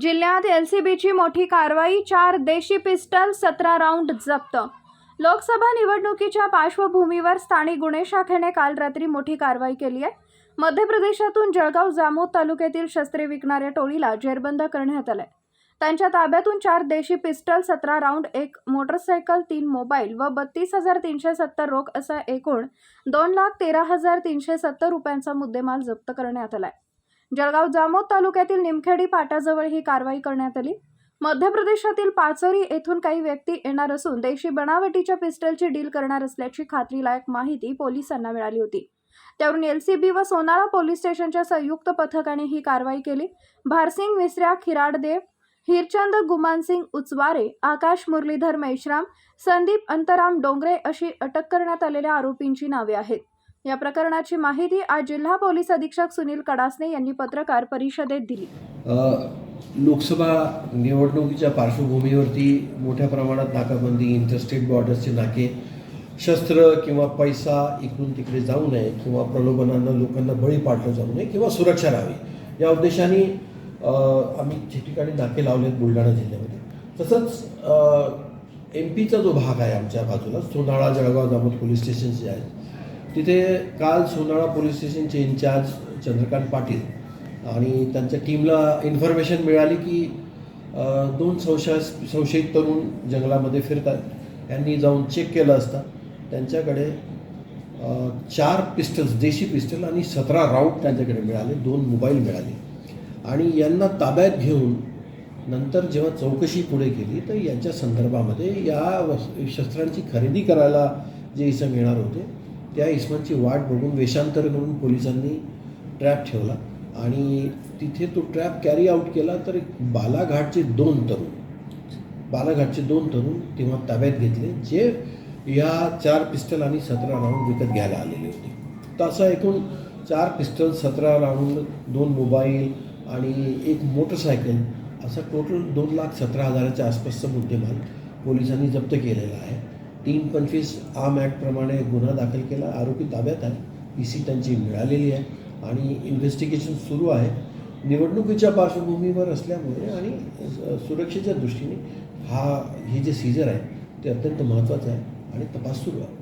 जिल्ह्यात एलसीबीची मोठी कारवाई चार देशी पिस्टल सतरा राऊंड जप्त. लोकसभा निवडणुकीच्या पार्श्वभूमीवर स्थानिक गुन्हे शाखेने काल रात्री मोठी कारवाई केली आहे. मध्य प्रदेशातून जळगाव जामोद तालुक्यातील शस्त्रे विकणाऱ्या टोळीला जेरबंद करण्यात आलंय. त्यांच्या ताब्यातून चार देशी पिस्टल सतरा राऊंड एक मोटरसायकल तीन मोबाईल व बत्तीस हजार तीनशे सत्तर रोख असा एकूण दोन लाख तेरा हजार तीनशे सत्तर रुपयांचा मुद्देमाल जप्त करण्यात आलाय. जळगाव जामोद तालुक्यातील निमखेडी पाटाजवळ ही कारवाई करण्यात आली. मध्य प्रदेशातील पाचोरी येथून काही व्यक्ती येणार असून देशी बनावटीच्या पिस्टलची डील करणार असल्याची खात्रीलायक माहिती पोलिसांना मिळाली होती. त्यावरून एलसीबी व सोनाळा पोलीस स्टेशनच्या संयुक्त पथकाने ही कारवाई केली. भारसिंग विसऱ्या खिराडदेव हिरचंद गुमानसिंग उचवारे आकाश मुरलीधर मेश्राम संदीप अंतराम डोंगरे अशी अटक करण्यात आलेल्या आरोपींची नावे आहेत. या प्रकरणाची माहिती आज जिल्हा पोलीस अधीक्षक सुनील कडासने यांनी पत्रकार परिषदेत दिली. लोकसभा निवडणुकीच्या पार्श्वभूमीवरती मोठ्या प्रमाणात नाकाबंदी इंटरस्टेट बॉर्डर्सचे नाके शस्त्र किंवा पैसा इकडून तिकडे जाऊ नये किंवा प्रलोभनांना लोकांना बळी पाडलं जाऊ नये किंवा सुरक्षा राहावी या उद्देशाने आम्ही ठिकठिकाणी नाके लावलेत बुलढाणा जिल्ह्यामध्ये तसंच एम पीचा जो भाग आहे आमच्या बाजूला सोनाळा जळगाव दामोद पोलीस स्टेशन जे आहेत तिथे काल सोनाळा पोलीस स्टेशनचे इन्चार्ज चंद्रकांत पाटील आणि त्यांच्या टीमला इन्फॉर्मेशन मिळाली की दोन संशय संशयित तरुण जंगलामध्ये फिरतात. यांनी जाऊन चेक केलं असता. त्यांच्याकडे चार पिस्टल्स देशी पिस्टल आणि सतरा राऊंड त्यांच्याकडे मिळाले. दोन मोबाईल मिळाले. आणि यांना ताब्यात घेऊन नंतर जेव्हा चौकशी पुढे केली तर यांच्या संदर्भामध्ये या शस्त्रांची खरेदी करायला जे इसम येणार होते त्या इसमांची वाट बघून वेषांतर करून पोलिसांनी ट्रॅप ठेवला. आणि तिथे तो ट्रॅप कॅरी आऊट केला तर बालाघाटचे दोन तरुण बालाघाटचे दोन तरुण तेव्हा ताब्यात घेतले जे या चार पिस्टल आणि सतरा राऊंड विकत घ्यायला आलेले होते. तर असं एकूण चार पिस्टल सतरा राऊंड दोन मोबाईल आणि एक मोटरसायकल असा टोटल दोन लाख सतरा हजाराच्या आसपासचा मुद्देमाल पोलिसांनी जप्त केलेला आहे. तीन पंचवीस आम ॲक्टप्रमाणे गुन्हा दाखल केला. आरोपी ताब्यात आहे. पी सी त्यांची मिळालेली आहे. आणि इन्व्हेस्टिगेशन सुरू आहे. निवडणुकीच्या पार्श्वभूमीवर असल्यामुळे आणि सुरक्षेच्या दृष्टीने हा हे जे सीजर आहे ते अत्यंत महत्त्वाचं आहे आणि तपास सुरू आहे.